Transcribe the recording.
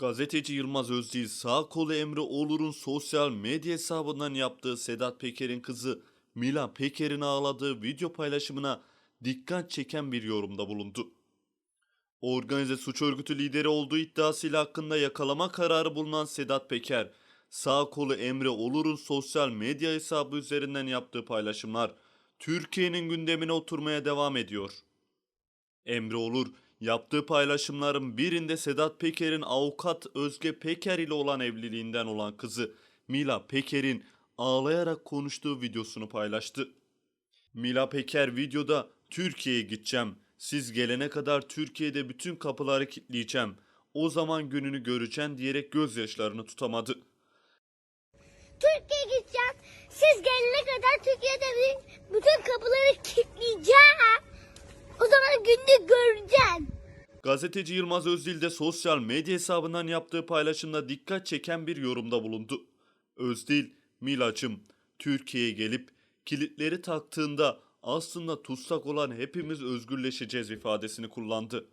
Gazeteci Yılmaz Özdil sağ kolu Emre Olur'un sosyal medya hesabından yaptığı Sedat Peker'in kızı Mila Peker'in ağladığı video paylaşımına dikkat çeken bir yorumda bulundu. Organize suç örgütü lideri olduğu iddiasıyla hakkında yakalama kararı bulunan Sedat Peker, sağ kolu Emre Olur'un sosyal medya hesabı üzerinden yaptığı paylaşımlar Türkiye'nin gündemine oturmaya devam ediyor. Emre Olur yaptığı paylaşımların birinde Sedat Peker'in avukat Özge Peker ile olan evliliğinden olan kızı Mila Peker'in ağlayarak konuştuğu videosunu paylaştı. Mila Peker videoda Türkiye'ye gideceğim. Siz gelene kadar Türkiye'de bütün kapıları kilitleyeceğim. O zaman gününü göreceksin diyerek gözyaşlarını tutamadı. Türkiye'ye gideceğim. Siz gelene kadar Türkiye'de bütün kapıları kilitleyeceğim. O zaman günlük göreceğim. Gazeteci Yılmaz Özdil de sosyal medya hesabından yaptığı paylaşımda dikkat çeken bir yorumda bulundu. Özdil, Milacım, Türkiye'ye gelip kilitleri taktığında aslında tutsak olan hepimiz özgürleşeceğiz ifadesini kullandı.